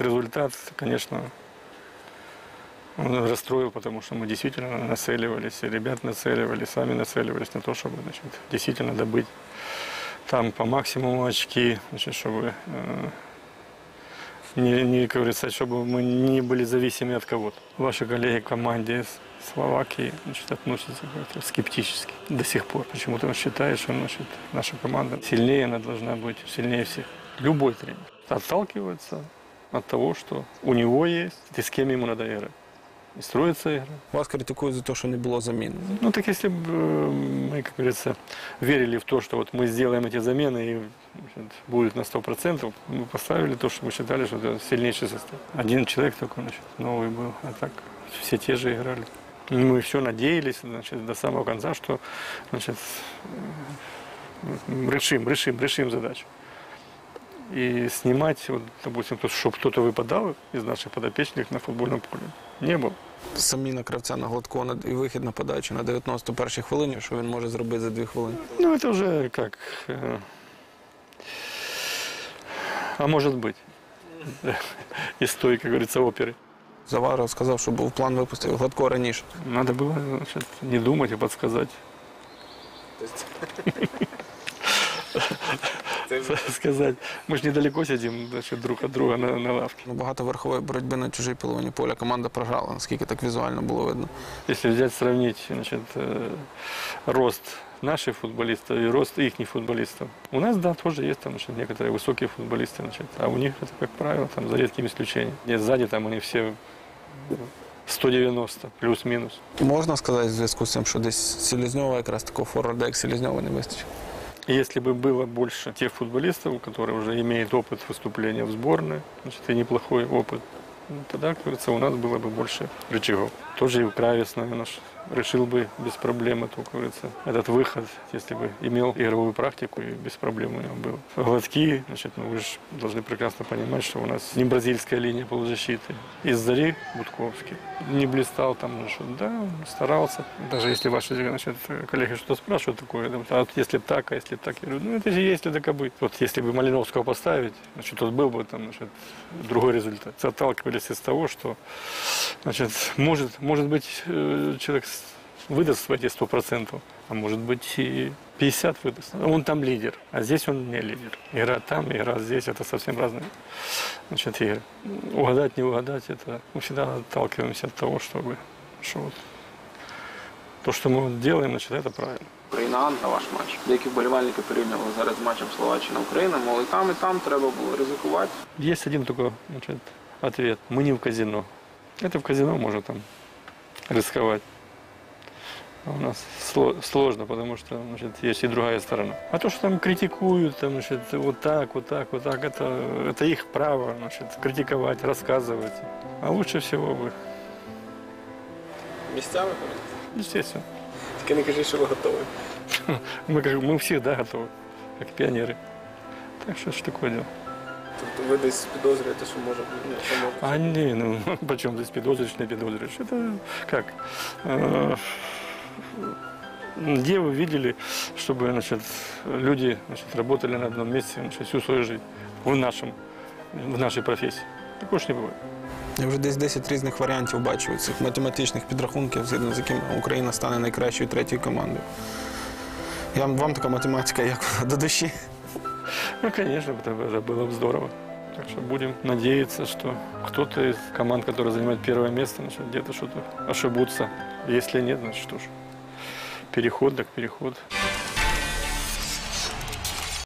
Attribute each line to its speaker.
Speaker 1: результат, конечно, он расстроил, потому что мы действительно нацеливались, ребят нацеливали, сами нацеливались на то, чтобы значит, действительно добыть там по максимуму очки, значит, чтобы э, не, не, как говорится, чтобы мы не были зависимы от кого-то. Ваши коллеги в команде Словакии значит, относятся как-то скептически до сих пор. Почему-то он считает, что значит, наша команда сильнее, она должна быть сильнее всех. Любой тренер отталкивается от того, что у него есть, и с кем ему надо играть. И строится игра.
Speaker 2: Вас критикують за те, що не було замін.
Speaker 1: Ну так если бы э, мы, как говорится, верили в то, что вот мы сделаем эти замены и значит, будет на 100%, мы поставили то, что мы считали, что это сильнейший состав. Один человек только значит, новый был, а так все те же играли. И мы все надеялись значит, до самого конца, что значит, м, решим, решим, решим задачу. И снимать, вот, допустим, чтобы кто-то выпадал из наших подопечных на футбольном поле, не было.
Speaker 2: Заміна кравця на гладко на- і вихід на подачу на 91-й хвилині, що він може зробити за 2 хвилини.
Speaker 1: Ну, это уже как... э, А может быть. Из той, как говорится, оперы.
Speaker 2: Завара сказав, що був план випустити гладко раніше.
Speaker 1: Надо было значит, не думать, а подсказать. Сказать. Мы же недалеко сидим значит, друг от друга на, на лавке.
Speaker 2: Ну, багато верхової боротьби на чужій половині поля команда програла, наскільки так візуально було видно.
Speaker 1: Если взять, сравнить значит, э, рост наших футболистов и рост их футболистов. У нас, да, тоже есть там значит, некоторые высокие футболисты, значит, а у них это, как правило, там, за редким исключением. Нет, сзади там они все 190 плюс-минус.
Speaker 2: Можна сказати в зв'язку з цим, що десь Селезньова, якраз такого форварда, як Селезньова, не вистачить.
Speaker 1: Если бы было больше тех футболистов, которые уже имеют опыт выступления в сборной, значит, и неплохой опыт, ну, тогда, говорится, у нас было бы больше рычагов. Тоже и Кравец, наверное, решил бы без проблем эту, как говорится, этот выход, если бы имел игровую практику, и без проблем у него был. Гладки, значит, ну, вы же должны прекрасно понимать, что у нас не бразильская линия полузащиты. Из Зари Будковский не блистал там, ну, что, да, старался. Даже если ваши значит, коллеги что спрашивают такое, а вот если так, а если так, я говорю, ну это же есть это быть. Вот если бы Малиновского поставить, значит, тот был бы там, значит, другой результат. Отталкивались из того, что, значит, может, может быть, э, человек с- выдаст свои 100%, а может быть и 50 выдаст. Он там лидер, а здесь он не лидер. Игра там, игра здесь, это совсем разные значит, игры. Угадать, не угадать, это мы всегда отталкиваемся от того, чтобы, что вот, то, что мы вот делаем, значит, это правильно.
Speaker 3: Україна на ваш матч. Деякі вболівальники порівнювали зараз з матчем Словаччина Україна, мол, і там, і там треба було ризикувати.
Speaker 1: Есть один только значит, ответ. Мы не в казино. Это в казино можно там рисковать. А у нас сло- сложно, потому что значит, есть и другая сторона. А то, что там критикуют, там, значит, вот так, вот так, вот так, это, это их право значит, критиковать, рассказывать. А лучше всего бы,
Speaker 3: Місцями
Speaker 1: естественно.
Speaker 3: тільки не кажи, що ви готові.
Speaker 1: Мы, как, мы всегда готовы, как пионеры. Так что ж такое дело.
Speaker 3: Тобто ви десь підозрюєте, що може ну, що може.
Speaker 1: А не, ну почем здесь подозришь, не подозришь? Это как? Э, Где вы видели, чтобы значит, люди значит, работали на одном месте значит, всю свою жизнь в, нашем, в нашей профессии? Такого ж не бывает.
Speaker 2: Я вже десь 10 різних варіантів бачу цих математичних підрахунків, згідно з якими Україна стане найкращою третьою командою. Я, вам така математика, як вона, до душі.
Speaker 1: Ну, конечно, это, было бы здорово. Так что будем надеяться, что кто-то из команд, которые занимают первое место, значит, где-то что-то ошибутся. Если нет, значит что ж, переход так переход.